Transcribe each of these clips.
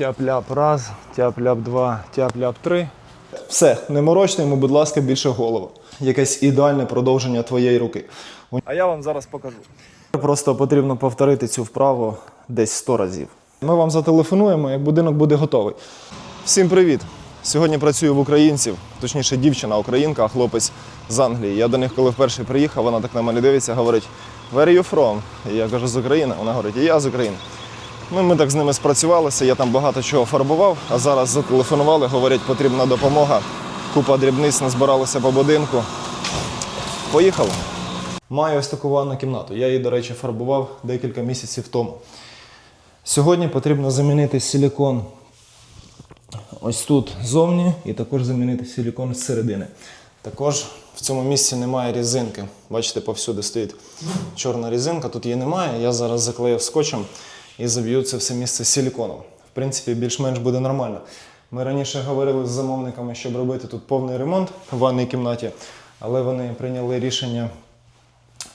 Тяп-ляп раз, тяп-ляп два, тяп-ляп три. Все, не морочте йому, будь ласка, більше голову. Якесь ідеальне продовження твоєї руки. А я вам зараз покажу. Просто потрібно повторити цю вправу десь 100 разів. Ми вам зателефонуємо, як будинок буде готовий. Всім привіт! Сьогодні працюю в українців, точніше, дівчина українка, а хлопець з Англії. Я до них, коли вперше приїхав, вона так на мене дивиться, говорить: Where are you from? І я кажу, з України. Вона говорить, і я з України. Ну, ми так з ними спрацювалися, я там багато чого фарбував, а зараз зателефонували, говорять, потрібна допомога. Купа дрібниць назбиралася по будинку. Поїхали. Маю ось таку ванну кімнату. Я її, до речі, фарбував декілька місяців тому. Сьогодні потрібно замінити силікон ось тут ззовні і також замінити силікон зсередини. Також в цьому місці немає різинки. Бачите, повсюди стоїть чорна різинка, тут її немає. Я зараз заклеїв скотчем і заб'ю це все місце силіконом. В принципі, більш-менш буде нормально. Ми раніше говорили з замовниками, щоб робити тут повний ремонт в ванній кімнаті, але вони прийняли рішення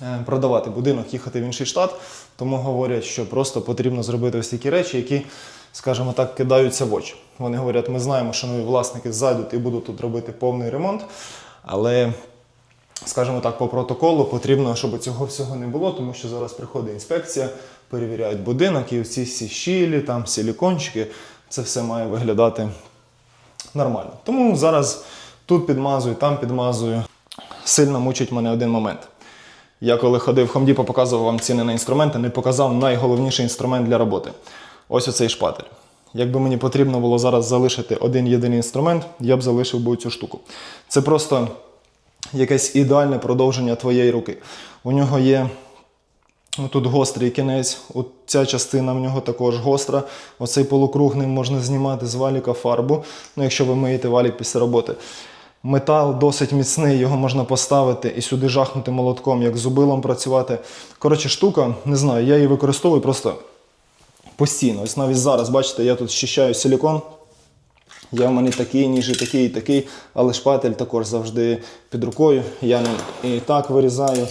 е, продавати будинок, їхати в інший штат. Тому говорять, що просто потрібно зробити ось такі речі, які, скажімо так, кидаються в очі. Вони говорять, ми знаємо, що нові власники зайдуть і будуть тут робити повний ремонт, але. Скажімо так, по протоколу потрібно, щоб цього всього не було, тому що зараз приходить інспекція, перевіряють будинок і ці всі щілі, там силікончики, це все має виглядати нормально. Тому зараз тут підмазую, там підмазую. Сильно мучить мене один момент. Я коли ходив в Хомдіпо, показував вам ціни на інструменти, не показав найголовніший інструмент для роботи. Ось оцей шпатель. Якби мені потрібно було зараз залишити один єдиний інструмент, я б залишив би цю штуку. Це просто якесь ідеальне продовження твоєї руки. У нього є Тут гострий кінець, от ця частина в нього також гостра. Оцей полукруг ним можна знімати з валіка фарбу, ну, якщо ви миєте валік після роботи. Метал досить міцний, його можна поставити і сюди жахнути молотком, як зубилом працювати. Коротше, штука, не знаю, я її використовую просто постійно. Ось навіть зараз, бачите, я тут щищаю силікон. Я в мене такий, ніж і такий, і такий, але шпатель також завжди під рукою. Я і так вирізаю,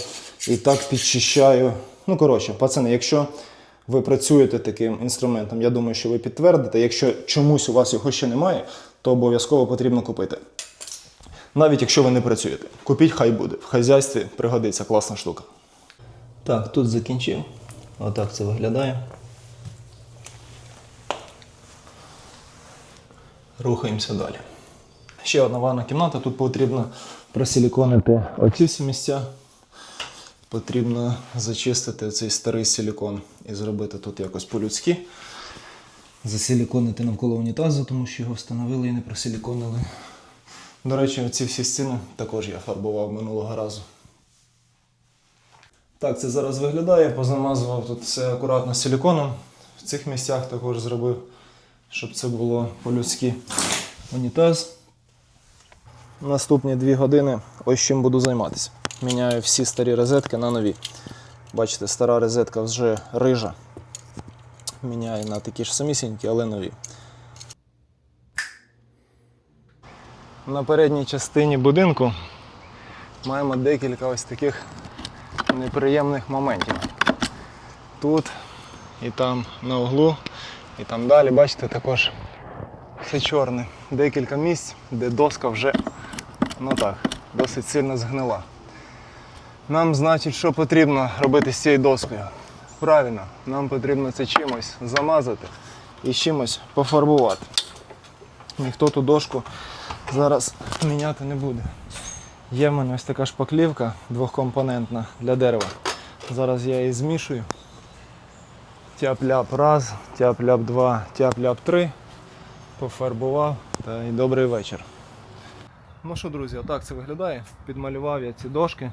і так підчищаю. Ну, коротше, пацани, якщо ви працюєте таким інструментом, я думаю, що ви підтвердите. Якщо чомусь у вас його ще немає, то обов'язково потрібно купити. Навіть якщо ви не працюєте. Купіть, хай буде. В хазяйстві пригодиться класна штука. Так, тут закінчив. Отак це виглядає. Рухаємося далі. Ще одна ванна кімната. Тут потрібно просиліконити оці всі місця. Потрібно зачистити цей старий силікон і зробити тут якось по-людськи. Засиліконити навколо унітазу, тому що його встановили і не просиліконили. До речі, оці всі стіни також я фарбував минулого разу. Так, це зараз виглядає. Позамазував тут все акуратно силіконом. В цих місцях також зробив, щоб це було по-людськи. Унітаз. Наступні дві години ось чим буду займатися. Міняю всі старі розетки на нові. Бачите, стара розетка вже рижа. Міняю на такі ж самісінькі, але нові. На передній частині будинку маємо декілька ось таких неприємних моментів. Тут і там на углу, і там далі, бачите, також все чорне. Декілька місць, де доска вже ну так, досить сильно згнила. Нам, значить, що потрібно робити з цією доскою? Правильно, нам потрібно це чимось замазати і чимось пофарбувати. Ніхто ту дошку зараз міняти не буде. Є в мене ось така шпаклівка двохкомпонентна для дерева. Зараз я її змішую. Тяп-ляп раз, тяп-ляп два, тяп-ляп три. Пофарбував та й добрий вечір. Ну що, друзі, отак це виглядає. Підмалював я ці дошки.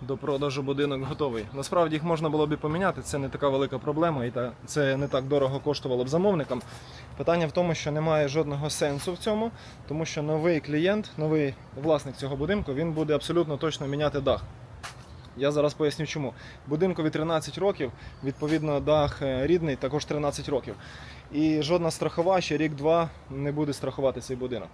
До продажу будинок готовий. Насправді їх можна було б і поміняти, це не така велика проблема, і це не так дорого коштувало б замовникам. Питання в тому, що немає жодного сенсу в цьому, тому що новий клієнт, новий власник цього будинку, він буде абсолютно точно міняти дах. Я зараз поясню чому. Будинкові 13 років, відповідно, дах е, рідний також 13 років. І жодна страхова ще рік-два не буде страхувати цей будинок.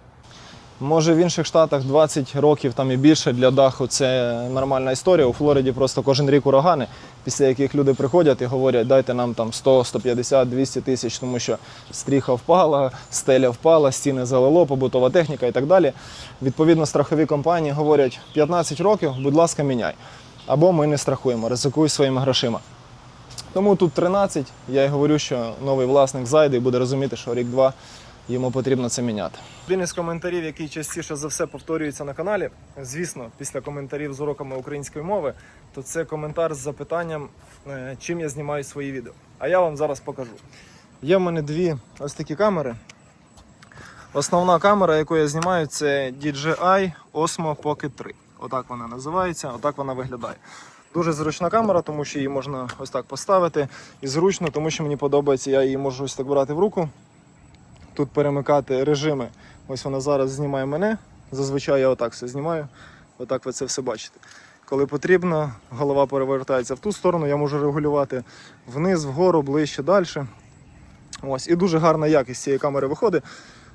Може в інших штатах 20 років там і більше для даху це нормальна історія. У Флориді просто кожен рік урагани, після яких люди приходять і говорять, дайте нам там 100, 150, 200 тисяч, тому що стріха впала, стеля впала, стіни залило, побутова техніка і так далі. Відповідно, страхові компанії говорять 15 років, будь ласка, міняй. Або ми не страхуємо, ризикуй своїми грошима. Тому тут 13. Я й говорю, що новий власник зайде і буде розуміти, що рік-два йому потрібно це міняти. Один із коментарів, який частіше за все повторюється на каналі, звісно, після коментарів з уроками української мови, то це коментар з запитанням, е, чим я знімаю свої відео. А я вам зараз покажу. Є в мене дві ось такі камери. Основна камера, яку я знімаю, це DJI Osmo Pocket 3. Отак вона називається, отак вона виглядає. Дуже зручна камера, тому що її можна ось так поставити. І зручно, тому що мені подобається, я її можу ось так брати в руку. Тут перемикати режими. Ось вона зараз знімає мене. Зазвичай я отак все знімаю. Отак ви це все бачите. Коли потрібно, голова перевертається в ту сторону, я можу регулювати вниз, вгору, ближче, далі. Ось, і дуже гарна якість цієї камери виходить.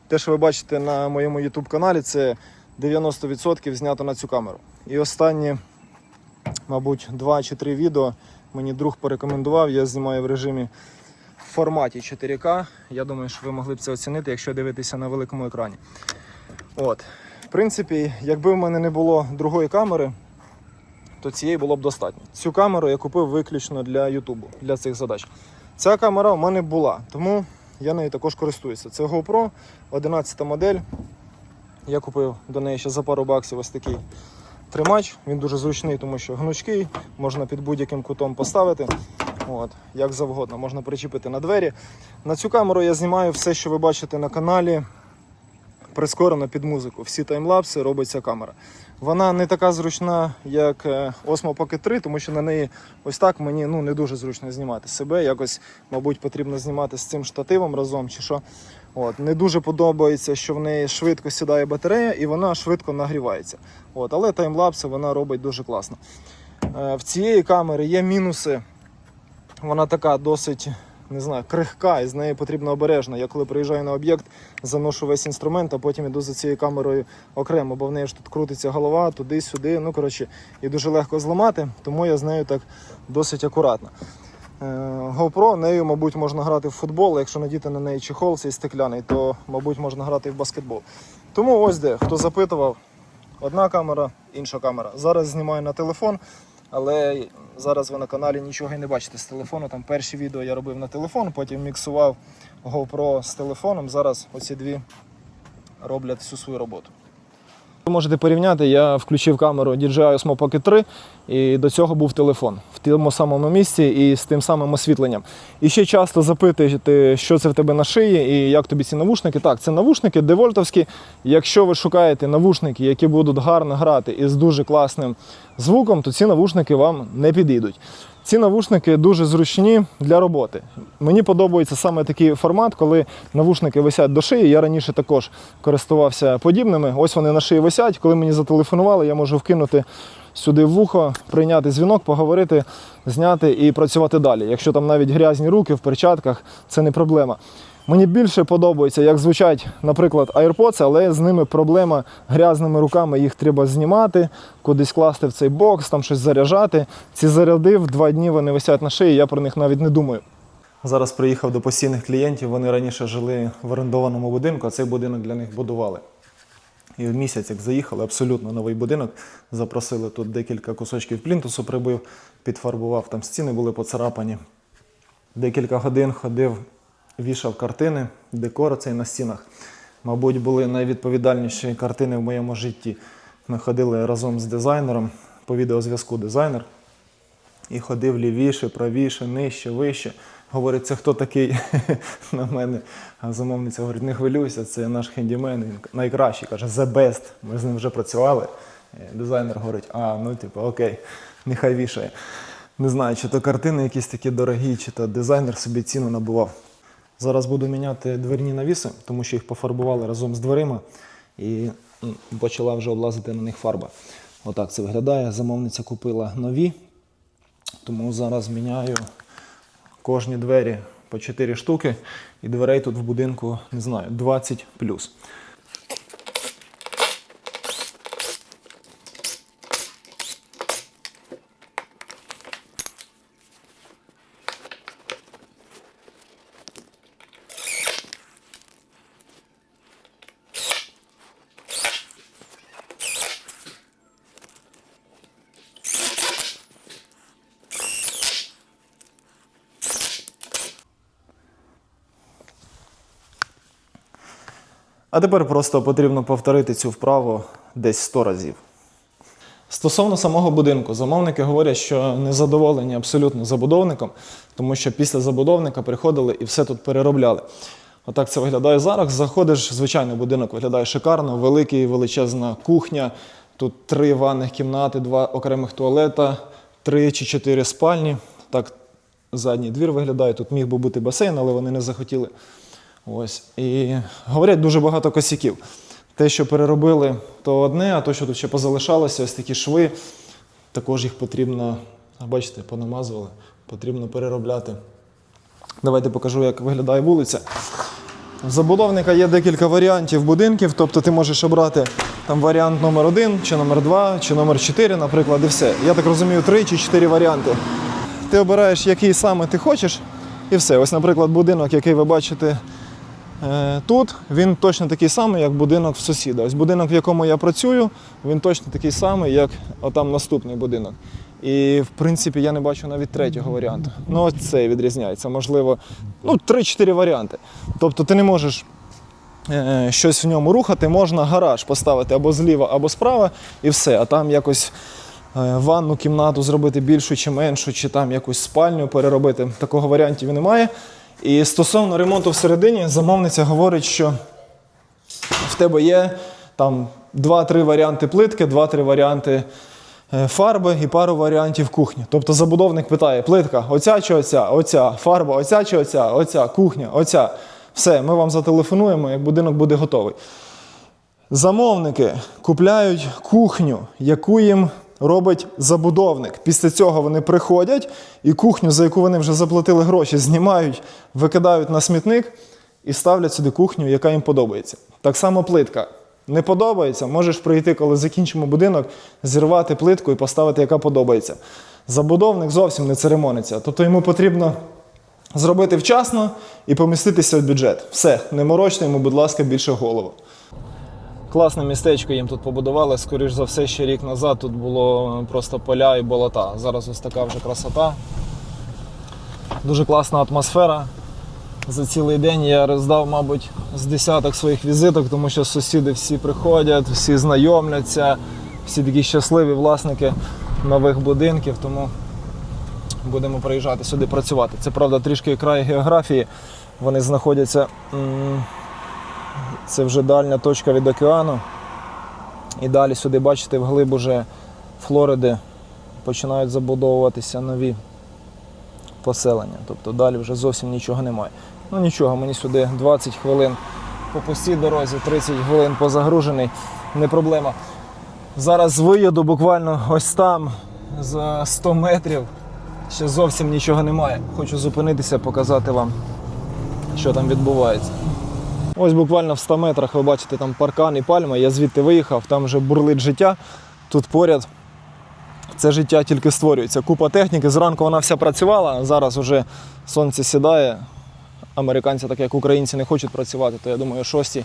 Те, що ви бачите на моєму YouTube каналі, це 90% знято на цю камеру. І останні, мабуть, 2 чи 3 відео мені друг порекомендував. Я знімаю в режимі в форматі 4К. Я думаю, що ви могли б це оцінити, якщо дивитеся на великому екрані. От. В принципі, якби в мене не було другої камери, то цієї було б достатньо. Цю камеру я купив виключно для Ютубу, для цих задач. Ця камера в мене була, тому я нею також користуюся. Це GoPro 11 модель. Я купив до неї ще за пару баксів ось такий тримач. Він дуже зручний, тому що гнучкий, можна під будь-яким кутом поставити. От, як завгодно, можна причепити на двері. На цю камеру я знімаю все, що ви бачите на каналі, прискорено під музику. Всі таймлапси робить ця камера. Вона не така зручна, як е, Osmo Pocket 3, тому що на неї ось так мені ну, не дуже зручно знімати себе. Якось, мабуть, потрібно знімати з цим штативом разом чи що. От. Не дуже подобається, що в неї швидко сідає батарея і вона швидко нагрівається. От. Але таймлапси вона робить дуже класно. Е, В цієї камери є мінуси. Вона така досить не знаю, крихка, і з нею потрібно обережно. Я коли приїжджаю на об'єкт, заношу весь інструмент, а потім іду за цією камерою окремо, бо в неї ж тут крутиться голова, туди-сюди. Ну, коротше, і дуже легко зламати, тому я з нею так досить акуратно. Е, GoPro, нею, мабуть, можна грати в футбол, якщо надіти на неї чехол цей стекляний, то, мабуть, можна грати в баскетбол. Тому ось де, хто запитував, одна камера, інша камера. Зараз знімаю на телефон, але зараз ви на каналі нічого і не бачите з телефону. Там перші відео я робив на телефон, потім міксував GoPro з телефоном. Зараз оці дві роблять всю свою роботу. Ви можете порівняти, я включив камеру DJI Osmo Pocket 3 і до цього був телефон в тому самому місці і з тим самим освітленням. І ще часто запитуєте, що це в тебе на шиї і як тобі ці навушники. Так, це навушники девольтовські. Якщо ви шукаєте навушники, які будуть гарно грати і з дуже класним звуком, то ці навушники вам не підійдуть. Ці навушники дуже зручні для роботи. Мені подобається саме такий формат, коли навушники висять до шиї. Я раніше також користувався подібними. Ось вони на шиї висять. Коли мені зателефонували, я можу вкинути сюди в вухо, прийняти дзвінок, поговорити, зняти і працювати далі. Якщо там навіть грязні руки в перчатках, це не проблема. Мені більше подобається, як звучать, наприклад, AirPods, але з ними проблема грязними руками. Їх треба знімати, кудись класти в цей бокс, там щось заряджати. Ці заряди в два дні вони висять на шиї, я про них навіть не думаю. Зараз приїхав до постійних клієнтів. Вони раніше жили в орендованому будинку, а цей будинок для них будували. І в місяць, як заїхали, абсолютно новий будинок. Запросили тут декілька кусочків плінтусу, прибив, підфарбував, там стіни були поцарапані. Декілька годин ходив, вішав картини, декор цей на стінах. Мабуть, були найвідповідальніші картини в моєму житті. Ми ходили разом з дизайнером, по відеозв'язку дизайнер, і ходив лівіше, правіше, нижче, вище. Говорить, це хто такий на мене? А замовниця говорить, не хвилюйся, це наш хендімен, він найкращий. Каже, the best. Ми з ним вже працювали. Дизайнер говорить, а, ну типу, окей, нехай вішає. Не знаю, чи то картини якісь такі дорогі, чи то дизайнер собі ціну набував. Зараз буду міняти дверні навіси, тому що їх пофарбували разом з дверима і почала вже облазити на них фарба. Отак це виглядає. Замовниця купила нові, тому зараз міняю кожні двері по 4 штуки, і дверей тут в будинку, не знаю, 20 плюс. А тепер просто потрібно повторити цю вправу десь 100 разів. Стосовно самого будинку, замовники говорять, що не задоволені абсолютно забудовником, тому що після забудовника приходили і все тут переробляли. Отак це виглядає зараз. Заходиш, звичайно, будинок виглядає шикарно, великий, величезна кухня. Тут три ванних кімнати, два окремих туалета, три чи чотири спальні. Так задній двір виглядає. Тут міг би бути басейн, але вони не захотіли. Ось. І говорять дуже багато косяків. Те, що переробили, то одне, а то, що тут ще позалишалося, ось такі шви, також їх потрібно, бачите, понамазували, потрібно переробляти. Давайте покажу, як виглядає вулиця. В забудовника є декілька варіантів будинків, тобто ти можеш обрати там варіант номер 1 чи номер 2 чи номер 4, наприклад, і все. Я так розумію, 3 чи 4 варіанти. Ти обираєш, який саме ти хочеш, і все. Ось, наприклад, будинок, який ви бачите тут, він точно такий самий, як будинок в сусіда. Ось будинок, в якому я працюю, він точно такий самий, як отам наступний будинок. І в принципі я не бачу навіть третього варіанту. Ну, ось відрізняється. Можливо, ну, 3-4 варіанти. Тобто ти не можеш е, щось в ньому рухати, можна гараж поставити або зліва, або справа, і все. А там якось е, ванну кімнату зробити більшу чи меншу, чи там якусь спальню переробити. Такого варіантів немає. І стосовно ремонту всередині, замовниця говорить, що в тебе є там 2-3 варіанти плитки, 2-3 варіанти е, фарби і пару варіантів кухні. Тобто забудовник питає: плитка, оця чи оця, оця, фарба, оця чи оця, оця, кухня, оця. Все, ми вам зателефонуємо, як будинок буде готовий. Замовники купляють кухню, яку їм робить забудовник. Після цього вони приходять і кухню, за яку вони вже заплатили гроші, знімають, викидають на смітник і ставлять сюди кухню, яка їм подобається. Так само плитка. Не подобається, можеш прийти, коли закінчимо будинок, зірвати плитку і поставити, яка подобається. Забудовник зовсім не церемониться. Тобто йому потрібно зробити вчасно і поміститися в бюджет. Все, не морочте йому, будь ласка, більше голову. Класне містечко їм тут побудували. Скоріш за все, ще рік назад тут було просто поля і болота. Зараз ось така вже красота. Дуже класна атмосфера. За цілий день я роздав, мабуть, з десяток своїх візиток, тому що сусіди всі приходять, всі знайомляться, всі такі щасливі власники нових будинків, тому будемо приїжджати сюди працювати. Це правда трішки край географії. Вони знаходяться. Це вже дальня точка від океану. І далі сюди, бачите, вглиб уже Флориди починають забудовуватися нові поселення. Тобто далі вже зовсім нічого немає. Ну нічого, мені сюди 20 хвилин по пустій дорозі, 30 хвилин по загружений, не проблема. Зараз виїду буквально ось там за 100 метрів ще зовсім нічого немає. Хочу зупинитися, показати вам, що там відбувається. Ось буквально в 100 метрах ви бачите там паркан і пальма. Я звідти виїхав, там вже бурлить життя. Тут поряд це життя тільки створюється. Купа техніки. Зранку вона вся працювала, зараз вже сонце сідає. Американці, так як українці, не хочуть працювати, то я думаю, шості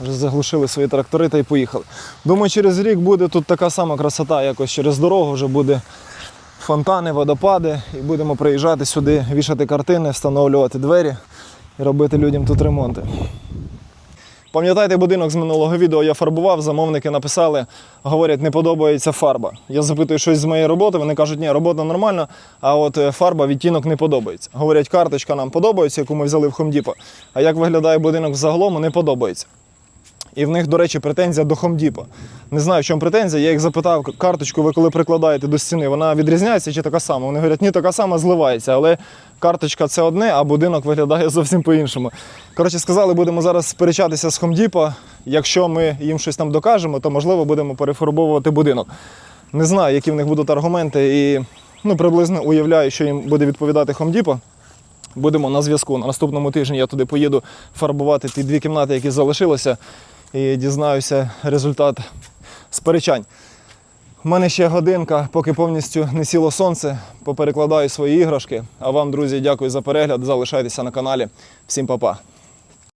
вже заглушили свої трактори та й поїхали. Думаю, через рік буде тут така сама красота, якось через дорогу вже буде фонтани, водопади, і будемо приїжджати сюди, вішати картини, встановлювати двері і робити людям тут ремонти. Пам'ятаєте, будинок з минулого відео я фарбував, замовники написали, говорять, не подобається фарба. Я запитую щось з моєї роботи, вони кажуть, ні, робота нормальна, а от е, фарба, відтінок не подобається. Говорять, карточка нам подобається, яку ми взяли в хомдіпа. А як виглядає будинок взагалом, не подобається. І в них, до речі, претензія до Depot. Не знаю, в чому претензія. Я їх запитав, карточку ви коли прикладаєте до стіни, вона відрізняється чи така сама? Вони говорять, ні, така сама зливається, але карточка це одне, а будинок виглядає зовсім по-іншому. Коротше, сказали, будемо зараз сперечатися з Depot. Якщо ми їм щось там докажемо, то можливо будемо перефарбовувати будинок. Не знаю, які в них будуть аргументи, і ну, приблизно уявляю, що їм буде відповідати Depot. Будемо на зв'язку. На наступному тижні я туди поїду фарбувати ті дві кімнати, які залишилися, і дізнаюся результат сперечань. У мене ще годинка, поки повністю не сіло сонце, поперекладаю свої іграшки. А вам, друзі, дякую за перегляд. Залишайтеся на каналі. Всім па-па.